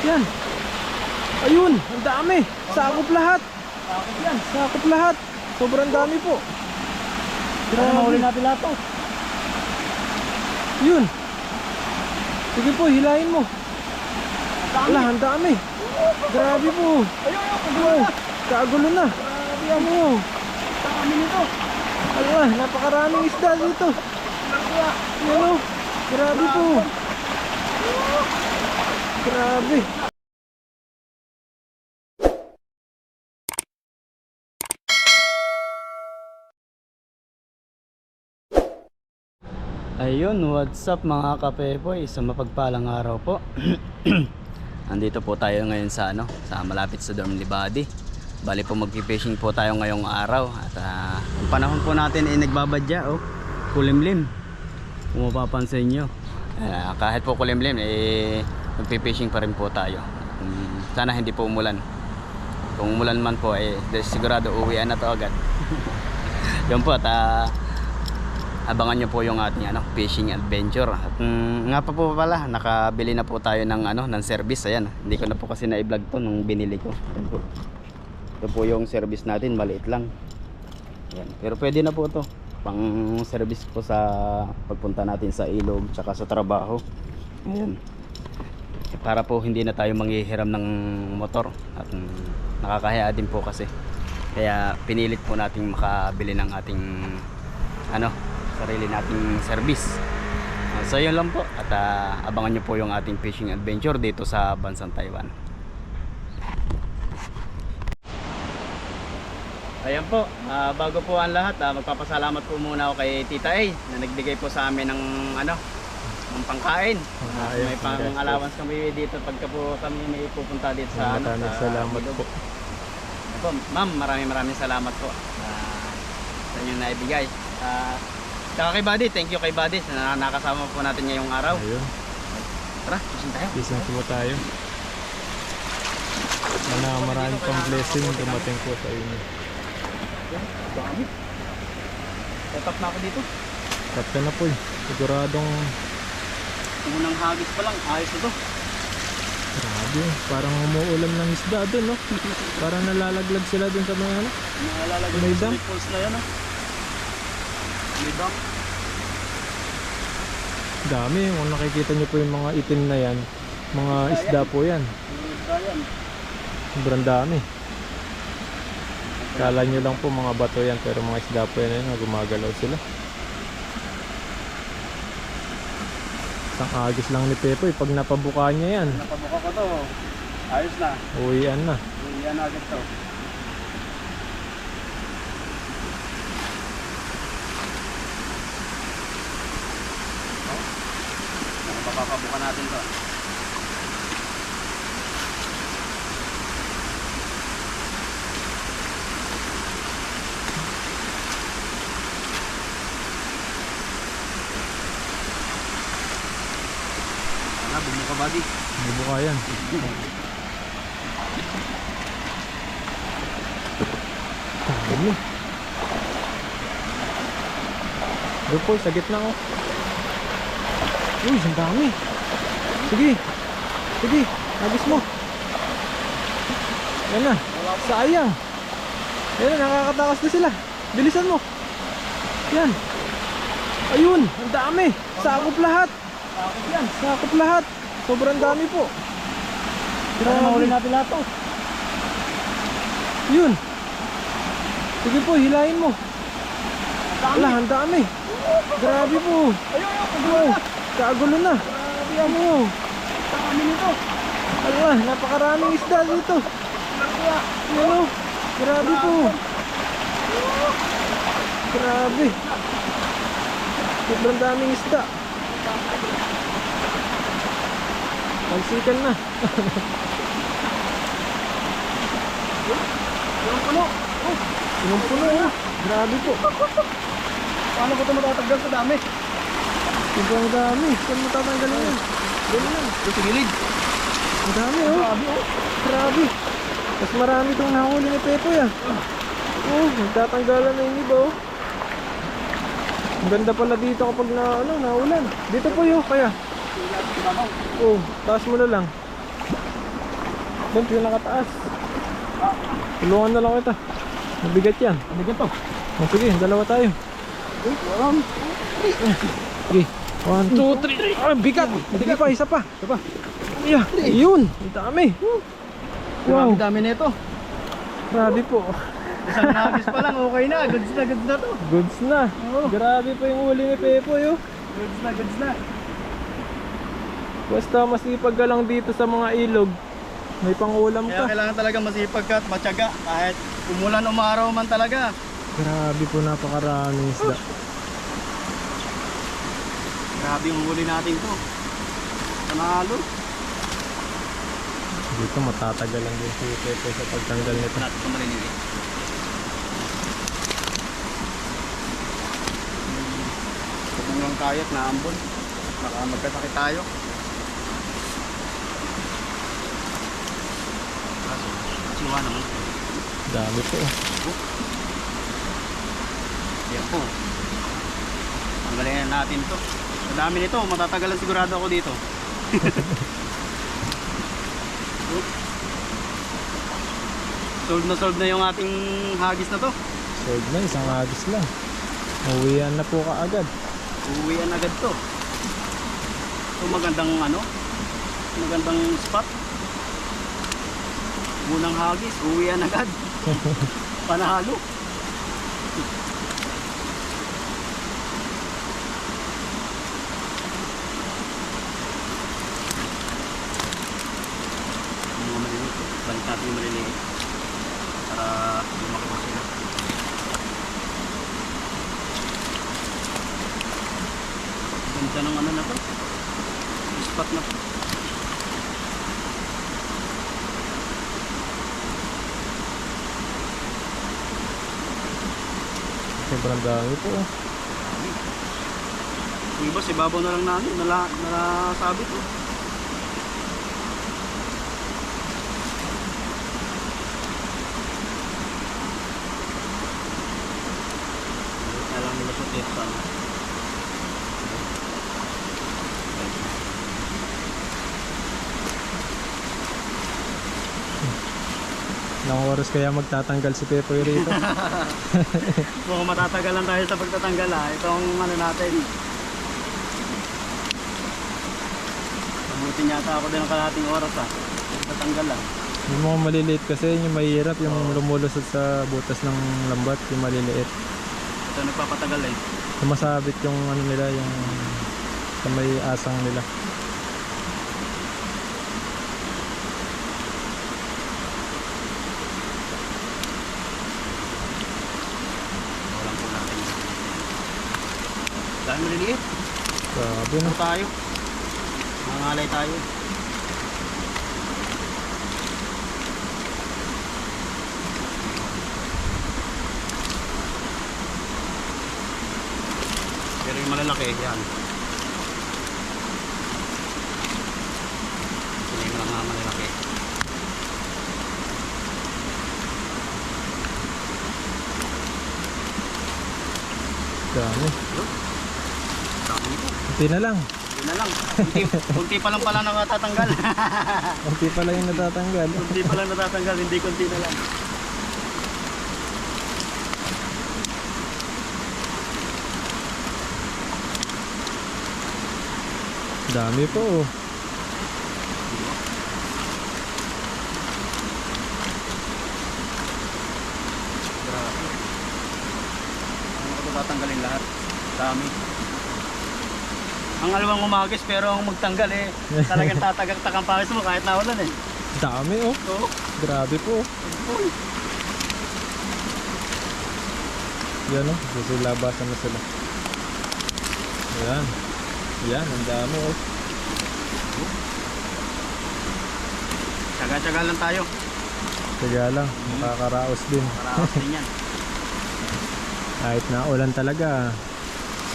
Yan. Ayun, ang dami. Sakop lahat. Yan. Sakop lahat. Sobrang dami po. Grabe. Mahuli natin lahat to. Yun. Sige po, hilahin mo. Wala, ang dami. Grabe po. Ayun, ayun. Kagulo na. kagulo na. Grabe Yan mo. Dami nito. Ala, napakaraming isda dito. Yan o. Grabe po. Grabe. Ayun, what's up mga kapepoy? Sa mapagpalang araw po. Andito po tayo ngayon sa ano, sa malapit sa Dorm Libadi. Bali po magpi-fishing po tayo ngayong araw at ah, ang panahon po natin ay nagbabadya oh. Kulimlim. Kung mapapansin nyo. Ah, kahit po kulimlim eh magpi-fishing pa rin po tayo. Hmm, sana hindi po umulan. Kung umulan man po eh sigurado uwian na to agad. Yun po at ah, abangan nyo po yung ating ano, fishing adventure. At mm, nga pa po pala, nakabili na po tayo ng ano, ng service. Ayan, hindi ko na po kasi na-vlog to nung binili ko. Ayan po. Ito po yung service natin, maliit lang. Ayan. Pero pwede na po to pang service po sa pagpunta natin sa ilog tsaka sa trabaho. Ayan. Para po hindi na tayo manghihiram ng motor at mm, nakakahiya din po kasi. Kaya pinilit po nating makabili ng ating ano, sarili nating service. Uh, so yun lang po at ah, abangan nyo po yung ating fishing adventure dito sa bansang Taiwan. Ayan po, ah, bago po ang lahat, ah, magpapasalamat po muna ako kay Tita A na nagbigay po sa amin ng ano, ng pangkain. Ah, may pang allowance kami dito pagka po kami may pupunta dito sa ano, Maraming sa salamat po. Po, ma'am, maraming maraming salamat po ah, sa inyong naibigay. Uh, saka kay Buddy, thank you kay Buddy na nakasama po natin ngayong araw. Ayun. Tara, fishing tayo. Na po tayo. Sana maraming pang blessing dumating po sa inyo. Dami. Tetap na ako dito. Ka na po eh. Siguradong Unang hagis pa lang, ayos na to. grabe. Parang umuulan ng isda doon no. Parang nalalaglag sila doon sa mga ano. Naalalagay May dam? falls na yan ah. May dam. Dami. Kung nakikita niyo po yung mga itim na yan. Mga isda po yan. May isda yan. Sobrang dami. Kala nyo lang po mga bato yan pero mga isda po yan na gumagalaw sila. Isang agis lang ni Pepoy pag napabuka niya yan. Napabuka ko to. Ayos na. Uwian na. Yan agad to. Mapapabuka natin to. Ano, bumuka buddy. Nabuka yan. Dami. Doon po, sa gitna oh. Uy, ang dami. Sige. Sige, agis mo. Yan na. Sayang. Yan na, nakakatakas na sila. Bilisan mo. Yan. Ayun, ang dami. Sakop lahat. Yan. Sakop lahat. Sobrang dami po. Grabe. Mahuli natin lahat to. Yun. Sige po, hilahin mo. Wala, ang dami. Grabe po. Ayun, ayun. Kagulo Oh, na. Grabe mo. Dami nito. Ala, napakaraming isda dito. Yan o. Grabe po. Grabe. Sobrang daming isda. Pansikan na. Yung puno. Oh, Yung puno oh. Grabe po. paano ko ito matatagdag sa dami? Sobrang dami. Saan matatanggalin yan? Ganun lang. Ito sa gilid. Ang dami oh. Grabe oh. Grabe. Mas marami itong nahuli ni Pepoy ah. Oh, nagtatanggalan na yung iba oh. Ang ganda pala dito kapag na, ano, naulan. Dito po yun, kaya. Oh, taas mo na lang. Doon, pinakataas. Tulungan na lang kita. Mabigat yan. Mabigat to. O sige, dalawa tayo. Sige. One, two, three. Ah, bigat. Sige pa, isa pa. Ito pa. Yeah, yun. Ang dami. Wow. Wow, dami nito. grabe po. Isang nagis pa lang, okay na. Goods na, goods na to. Goods na. Oo. Grabe po yung huli ni Pepo, yo. Goods na, goods na. Basta masipag ka lang dito sa mga ilog. May pangulam Kaya ka. kailangan talaga masipag ka at matyaga. Kahit umulan umaraw man talaga. Grabe po, napakaraming isda. Grabe yung huli natin to. Panalo. Dito matatagalan din si Pepo sa pagtanggal nito. Natin ito marinig eh. Kung lang tayo at naambon. Baka magkasakit tayo. Sinuha naman. Dami po. Yan po. Tanggalin na natin to. Sa dami nito, matatagalan sigurado ako dito. solve na solve na yung ating hagis na to. Sold na, isang agis lang. Uwian na po kaagad. Uuwian agad to. So magandang ano, magandang spot. Unang hagis, uuwian agad. Panalo. Balik natin yung maliliit. Para lumaki pa sila. Ganda ng ano na to. Spot na to. Sobrang dami po. Yung iba, si Babaw na lang namin. Nala, nalasabit oh. Lang nila sa dito sa oras kaya magtatanggal si Pepo rito. Mukhang matatagalan tayo sa pagtatanggal ha. Itong ano natin. Mabuti yata ako din ng kalahating oras ha. Pagtatanggal ha. yung mga maliliit kasi yun yung mahirap yung lumulusot sa butas ng lambat, yung maliliit. Ito nagpapatagal eh. Sumasabit yung ano nila, yung sa may asang nila. Walang po natin. Dahil maliliit. Grabe no. Ano tayo? Mangalay tayo. Pero yung malalaki, yan. Sila yung mga malalaki. Dami. Dami nito. Kunti na lang. Yun na lang. Kunti, kunti pa lang pala nakatatanggal. Kunti pala yung natatanggal. kunti pa lang natatanggal, hindi kunti na lang. Dami po. oh. Grabe. Ano ko tatanggalin lahat? Dami. Ang alawang umagis pero ang magtanggal eh. Talagang tatagak-tak ang pawis mo kahit naulan eh. Dami oh. So, Grabe po. uy, Yan oh. Susilabasan na sila. Yan. Yan, ang dami oh. tsaga-tsaga lang tayo. Kaya lang, makakaraos din. Paraos din yan. Kahit na ulan talaga,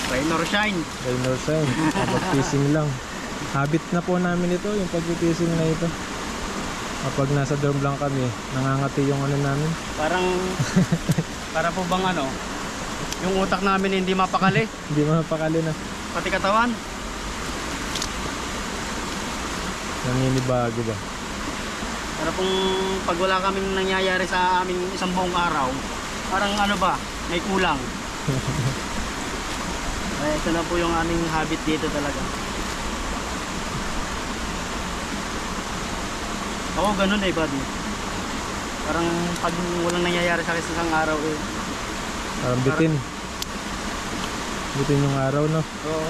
Rain or shine. rain or shine, kapag-fishing lang. Habit na po namin ito, yung pag-fishing na ito. Kapag nasa dorm lang kami, nangangati yung ano namin. Parang, para po bang ano, yung utak namin hindi mapakali, Hindi mapakali na. pati katawan. Naninibago ba? Pero kung pag wala kaming nangyayari sa aming isang buong araw, parang ano ba, may kulang. Kaya ito na po yung aming habit dito talaga. Ako ganun eh, buddy. Parang pag walang nangyayari sa akin sa isang araw eh. Parang bitin. Bitin yung araw, no? Oo.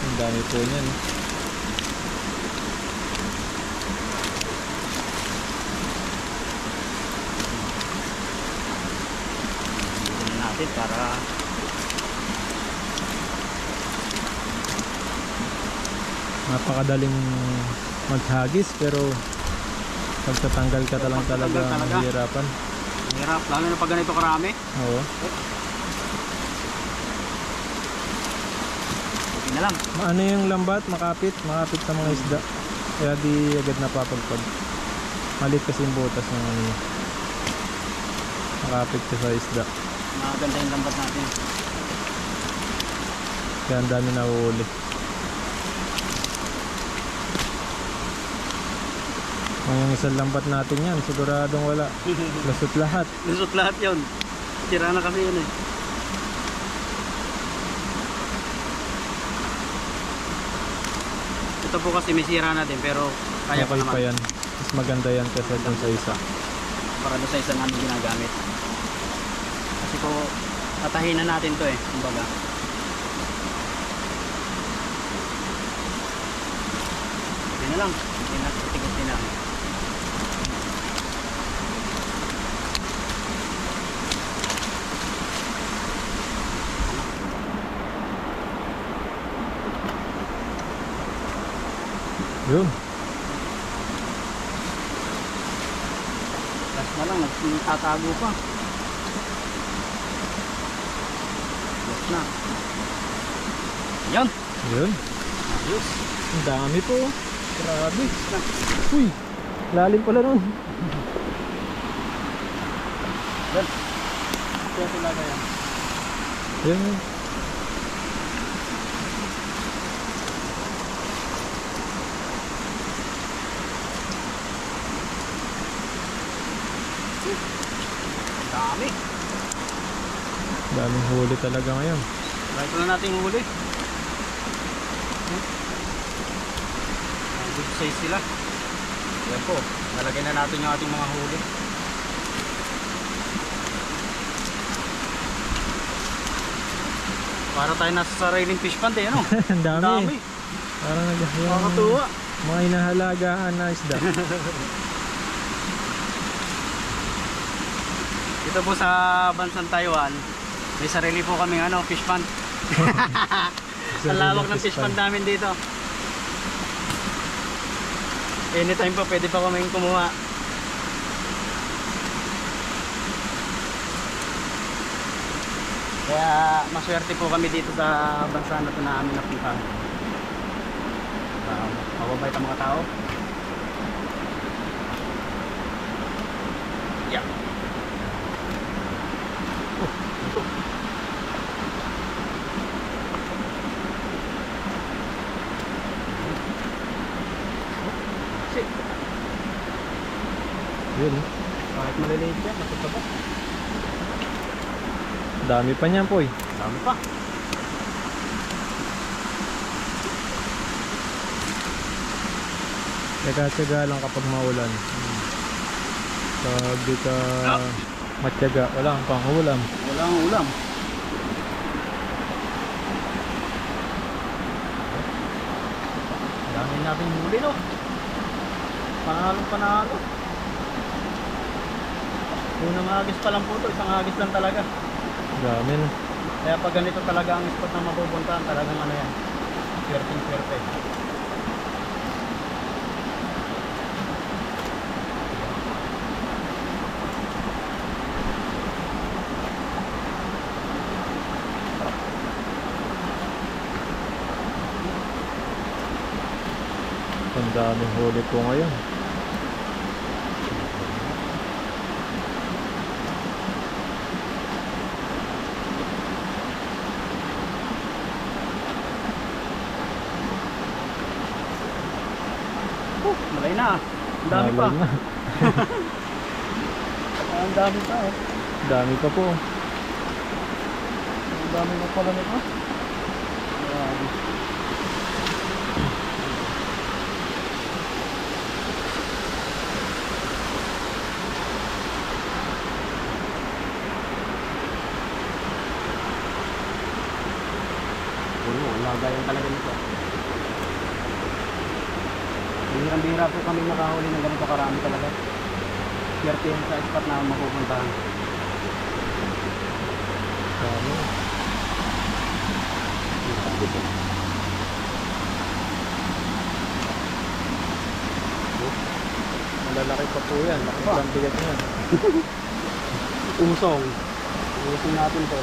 Ang dami po niyan. no? Natin para Napakadaling maghagis pero pagtatanggal ka talang talaga talaga. mahirapan. hirap. Lalo na pag ganito karami. Oo. Okay na lang. Ano yung lambat? Makapit. Makapit sa mga isda. Kaya di agad napapagpag. Malit kasi yung butas ng ano. Makapit ka sa isda. Maganda yung lambat natin. Kaya ang dami nahuhuli. Kung yung isang lambat natin yan, siguradong wala. Lasot lahat. Lusot lahat yun. Tira na kasi yun eh. Ito po kasi may sira na din pero kaya pa okay naman. pa yan. Mas maganda yan kasi dun sa isa. Para doon sa isa namin ginagamit. Tatahin na natin to eh. Kumbaga. Okay na lang. Hindi na tigas din namin. Yun. Last na lang. Tatago pa. Last na. Yan. Yun. Ayos. Ang dami po. Grabe. Uy. Lalim pala nun. Yan. Kaya talaga yan. Yun. Dami. Daming huli talaga ngayon. Try ko na natin huli. Good size sila. Yan po. Nalagay na natin yung ating mga huli. Para tayo nasa sariling fish pond eh, ano? Ang dami. Dami. Parang Nakakatuwa. mga inahalagaan na isda. Dito po sa bansang Taiwan, may sarili po kaming ano, fish pond. Ang lawak ng fish pond namin dito. Anytime po, pwede pa kaming kumuha. Kaya maswerte po kami dito sa bansa na ito na amin napuntahan. Uh, mababait ang mga tao. Yun. Kahit maliliit yan, matutaba. Dami pa niyan po eh. Dami pa. Tsaga-tsaga lang kapag maulan. Pag di ka matyaga, wala kang panghulam. Wala ang ulam. Dami natin huli no. Panalo panalo. Unang agis pa lang po to, isang agis lang talaga. Dami na. Kaya pag ganito talaga ang spot na mapupuntahan, talagang ano yan. Swerteng swerte. Ang daming huli po ngayon. Naku, malay na. ah. Ang dami pa. Malay na. Ang dami pa eh. Dami pa po. Ang dami pa pala nito. Grabe. Puno, lagayan talaga nito. Bihirang-bihira po kami nakahuli ng ganito karami talaga. Swerte yan sa spot na mapupuntahan. Dami. Malalaki pa po yan. Laki ang bigat niyan. Usong. Usong natin to.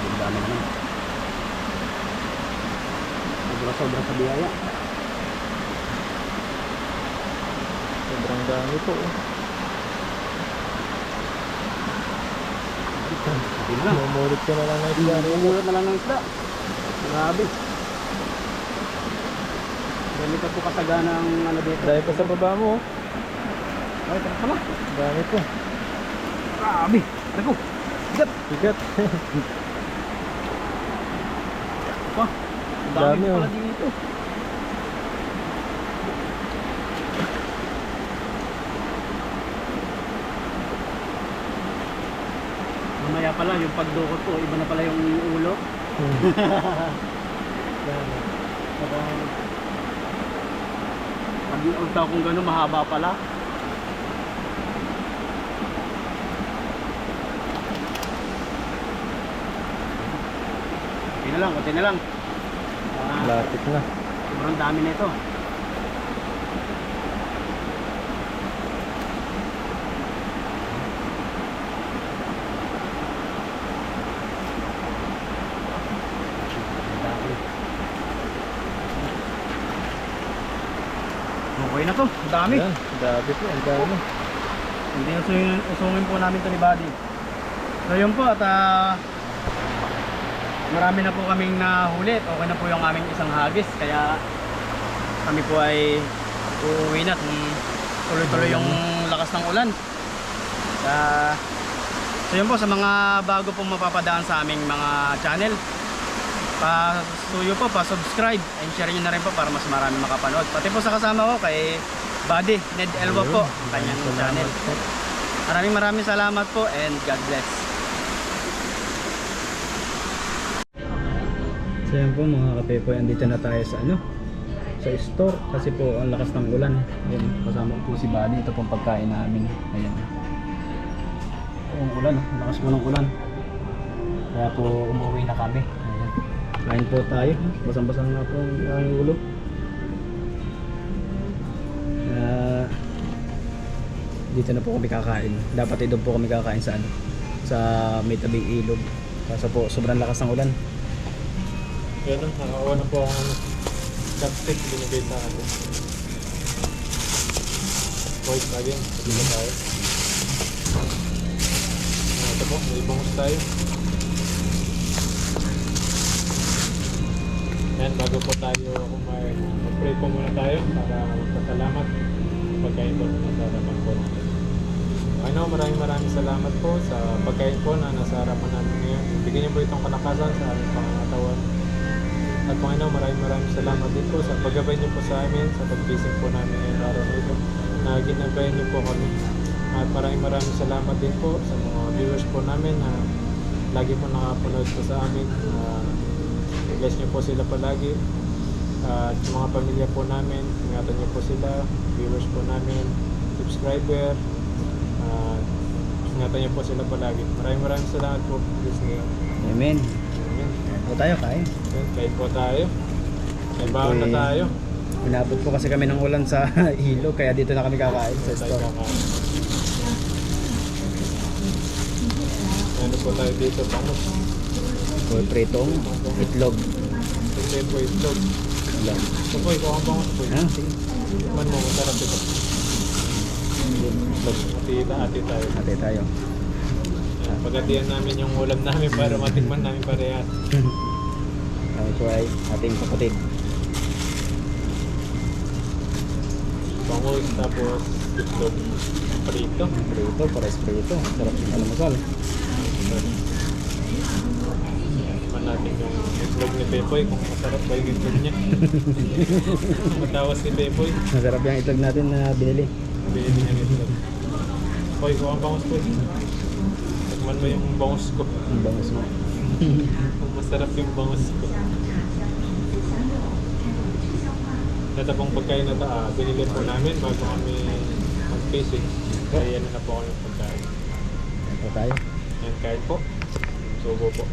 Ang dami naman. Sobra-sobra sa biyaya. Sobrang dami po. lang. Mumulit ka na lang ng isda. Mumulat na lang ng isda. Grabe. Ganito po kasagana ang ano dito. Dahil pa sa baba mo. oh. Ay, tama. Dami po. Grabe. Ako. Bigat. Bigat. Pa. Dami, Dami, pala oh. dito. Mamaya pala yung pagdukot ko, iba na pala yung ulo. Hmm. Dami. Parang pag yung ultaw kung gano'n mahaba pala. Kunti na lang, kunti na lang. Lapit na. sobrang dami na ito. Okay na to, ang dami. Yan. Dami po. Ang dami. Hindi usungin, usungin po namin to ni Buddy. So yun po at ah, marami na po kaming nahuli okay na po yung aming isang hagis kaya kami po ay uuwi na kung tuloy-tuloy yung lakas ng ulan. Ah, so yun po sa mga bago pong mapapadaan sa aming mga channel pa-suyo po, pa-subscribe and share nyo na rin po para mas marami makapanood. Pati po sa kasama ko kay Buddy, Ned Elwa po, ang kanyang channel. Maraming maraming salamat po and God bless. So yan po mga kapepo, andito na tayo sa ano sa store kasi po ang lakas ng ulan. Ayun, kasama po si Buddy, ito pong pagkain namin. Ayan. Ang ulan, ang lakas po ng ulan. Kaya po umuwi na kami. Ayan. Kain po tayo. Basang-basang nga po ang ulo. Ah, dito na po kami kakain. Dapat doon po kami kakain sa ano, sa may tabing ilog. Kaso po sobrang lakas ng ulan. Yan ang nakakuha na po ang ano, chopstick binigay sa atin. Boys, again, sabi na tayo. Ito po, may bangus tayo. Yan, bago po tayo kumain, mag-pray po muna tayo para magpasalamat pagkain po na nasa harapan po natin. Ano, maraming maraming salamat po sa pagkain po na nasa harapan namin ngayon. Bigyan niyo po itong kalakasan sa aming pangangatawan. At Panginoon, maraming maraming salamat din po sa paggabay niyo po sa amin, sa pagkising po namin ngayong araw na na ginabayan niyo po kami. At maraming maraming salamat din po sa mga viewers po namin na lagi po nakapanood po sa amin. Uh, bless niyo po sila palagi. At sa mga pamilya po namin, ingatan niyo po sila, viewers po namin, subscriber, at ingatan niyo po sila palagi. Maraming maraming salamat po. Bless niyo. Amen. Amen. O tayo kain. Kain po tayo. May baon na Okay. tayo. Inabot po kasi kami ng ulan sa ilog kaya dito na kami kakain sa Tayo store. kakain. Ano po tayo dito? Bangus. O pritong itlog. Ito po itlog. Wala. Ito po, ikaw ang bangus po. Ah, sige. Man mo, masarap ito. Ati, ati tayo. Ate tayo. Pagatian namin yung ulam namin para matikman namin parehas. Kami po ay ating kapatid. Bangus tapos itlog prito. Prito, pares prito. Sarap yung alamasal. Tikman natin yung itlog ni Pepoy kung masarap ba yung itlog niya. Matawas ni Pepoy. Masarap yung itlog natin na binili. Binili niya itlog. Hoy, kuha ang bangus ko. Tikman mo yung bangus ko. Ang bangus mo. Masarap yung bangus ko. Ito pong pagkain na ito, ah, binili po namin bago kami mag-fishing. Kaya yan na po ako yung pagkain. Ito tayo. Yan, kain po. Subo po.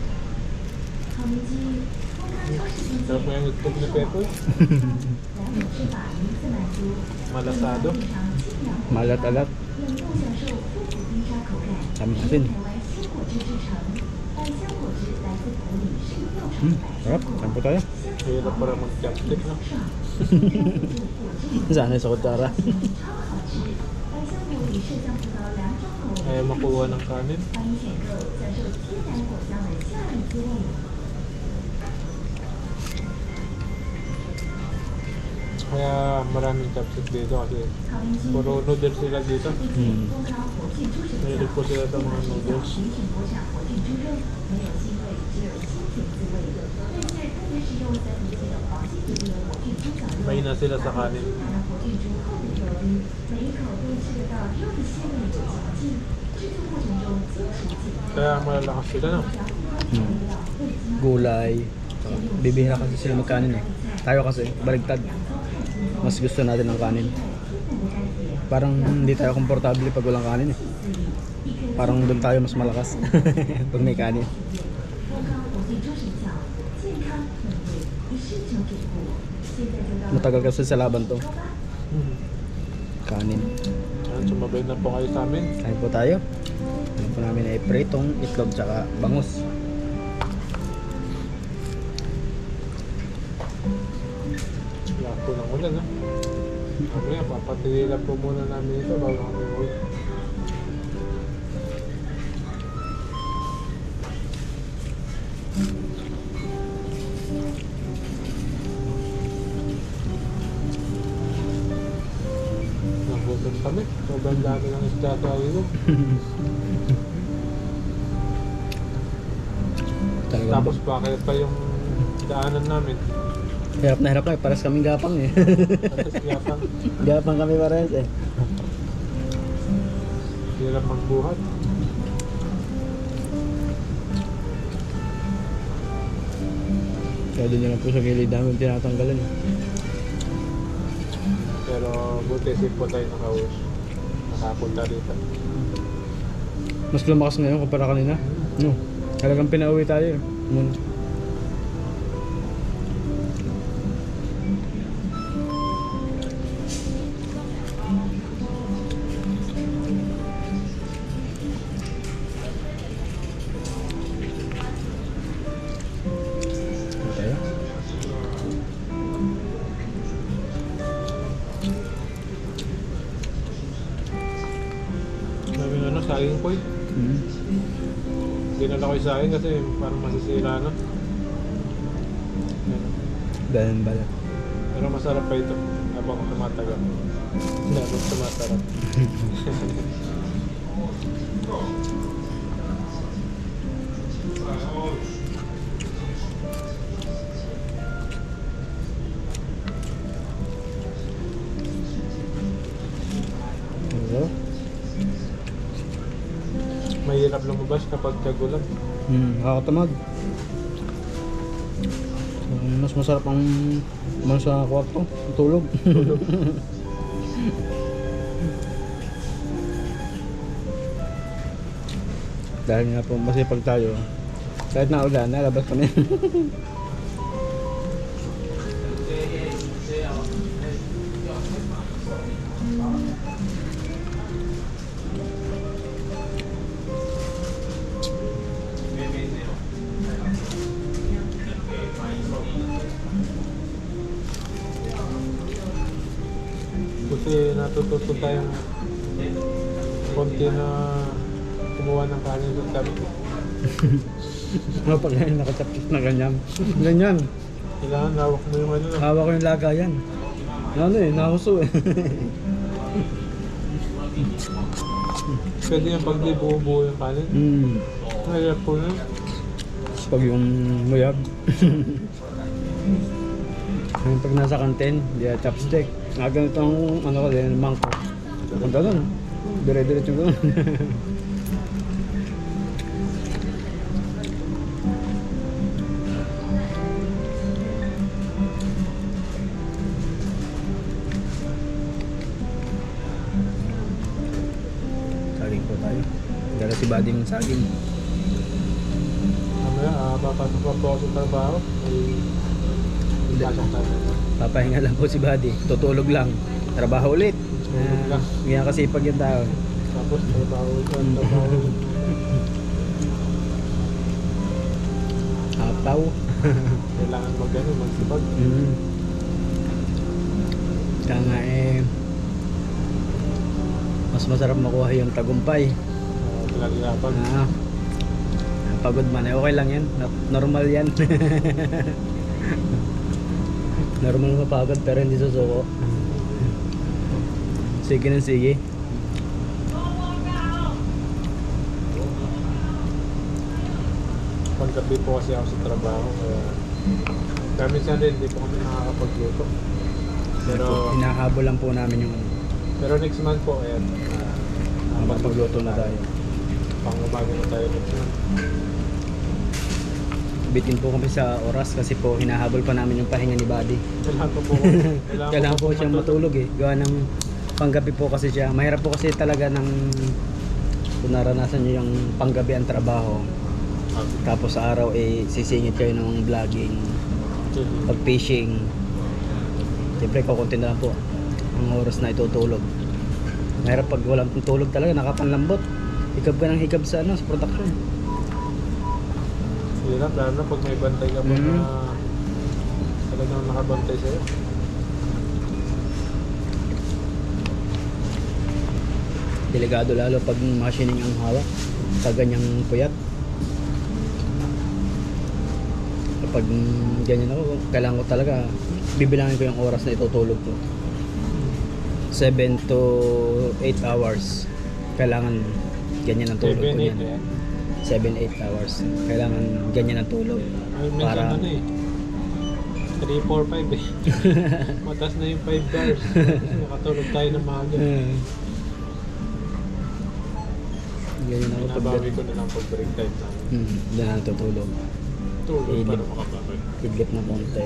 Sarap mo yung itlog ni Pepoy. Malasado. Malat-alat. Kami asin. Hmm, sarap. Saan po tayo? Hirap para mag-chopstick, no? Sana sa kutsara. Kaya makuha ng kanin. Kaya maraming chopstick dito kasi puro noodles sila dito. Hmm. Mahilig po sila sa mga noodles. Mahina sila sa kanin. Kaya malalakas sila no? Hmm. Gulay. Bibihira kasi sila magkanin eh. Tayo kasi, baligtad. Mas gusto natin ng kanin. Parang hindi tayo komportable pag walang kanin eh. Parang doon tayo mas malakas pag may kanin. Matagal kasi sa laban to. Kanin. Sumabay na po kayo sa amin. Kain po tayo. Alam po namin ay pritong itlog tsaka bangus. Po ng ulan no? Mamaya, papatili po muna namin ito bago kami uwi. Nagutom kami. Sobrang dami ng isda sa. Talagang Tapos bakit pa yung daanan namin. Hirap na hirap na, paras kaming gapang eh. Yapang gapang kami pares eh. hirap magbuhat. Kaya doon na lang po sa gilid namin tinatanggalan. Pero buti safe po tayo nakauwi. Nakapunta dito. Mas lumakas ngayon kumpara kanina. No. Talagang pinauwi tayo eh. Ano, saging po eh. Hmm. Dinala ko yung saging kasi parang masisira no. Yan. Dahil balat. Pero masarap pa ito habang tumatagal. Habang tumasarap. Ano? kapag kagulan. Hmm, nakakatamad. Um, Mas masarap ang man sa kwarto, tulog. Dahil nga po masipag tayo. Kahit na ulan, nalabas kami. natututo tayong konti na kumuha ng kanin doon kami. Ano pag ganyan, nakachapis na ganyan. Ganyan. Kailangan hawak mo yung ano. Hawa ko yung lagayan. Ano eh, nahuso eh. Pwede yung pag di buo-buo yung kanin. hmm. Mahirap po na. Pag yung muyab. Yung pag nasa kantin, di chopstick. Nga ganito ang ano ko din, mangkok. Punta doon. Dire-diretso doon. saging po tayo. Dala si Bading saging. Mamaya, ah, papasok pa po sa trabaho. Tayo. Papahinga lang po si Buddy. Tutulog lang. Trabaho ulit. Lang. Ganyan kasi pag yung tao. Tapos trabaho sa trabaho. Apaw. Kailangan mag ano, magsipag. Mm. Kaya nga eh, mas masarap makuha yung tagumpay. Uh, Pinaghirapan. Ah, pagod man eh, okay lang yan. No- Normal yan. Normal mapagod pero hindi susuko. Sige ng sige. Paggabi po kasi ako sa trabaho. Kaya kami sa rin, hindi po kami nakakapagluto. Pero, Hinahabol lang po namin yung pero next month po, ayan. uh, mapagluto na tayo. Pang umaga na tayo next month. Bitin po kami sa oras kasi po hinahabol pa namin yung pahinga ni Buddy. Kailangan po po. Kailangan po siyang matulog eh. Gawa ng panggabi po kasi siya. Mahirap po kasi talaga ng kung naranasan niyo yung panggabi ang trabaho. Tapos sa araw eh sisingit kayo ng vlogging, pag fishing. Siyempre kukunti na lang po ang oras na itutulog. Mahirap pag walang tulog talaga, nakapanlambot. Hikab ka ng hikab sa ano, sa production. Hirap, lalo na pag may bantay ka pa Mhm. na talagang nakabantay sa'yo. Delikado lalo pag machining ang hawak sa ganyang puyat. Kapag ganyan ako, kailangan ko talaga bibilangin ko yung oras na itutulog ko. 7 to 8 hours. Kailangan ganyan ang tulog ko 7, 8 niyan. eh. 7-8 hours. Kailangan ganyan ang tulog. Ay, minsan Para- ano eh. 3, 4, 5 eh. Matas na yung 5 bars. Nakatulog tayo ng maaga. ganyan ako pag Pinabawi ko na lang pag break time namin. Hmm, doon na natutulog. Tulog Eh, para makababay. Higit na konti.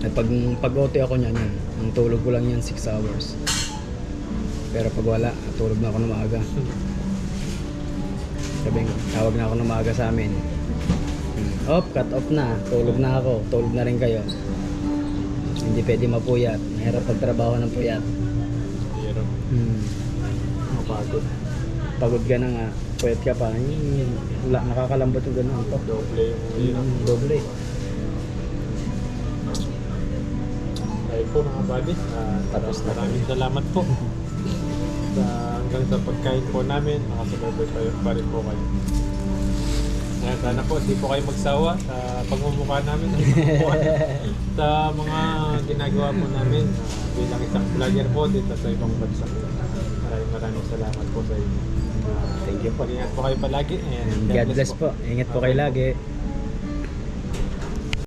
At pag pag-OT ako niyan, yan, ang tulog ko lang yan 6 hours. Pero pag wala, tulog na ako ng maaga. Sabi tawag na ako ng maaga sa amin. Off, cut off na. Tulog na ako. Tulog na rin kayo. Hindi pwede mapuyat. Mahirap pagtrabaho ng puyat. Hirap. Hmm. Mapagod. Pagod ka na nga. Puyat ka pa. Hmm, Wala, nakakalambot yung ganun. Doble yung. Hmm, doble. Ayun po mga buddy. Ah, Tapos na. Maraming salamat po. sa hanggang sa pagkain po namin, nakasubaybay pa, pa rin po kayo. Kaya sana po, hindi po kayo magsawa sa pagmumukha namin. sa mga ginagawa po namin ah, bilang isang vlogger po dito sa ibang bansa. Maraming maraming salamat po sa inyo. Ah, Thank you po. Ingat po kayo palagi. And God bless po. Ingat po kayo lagi.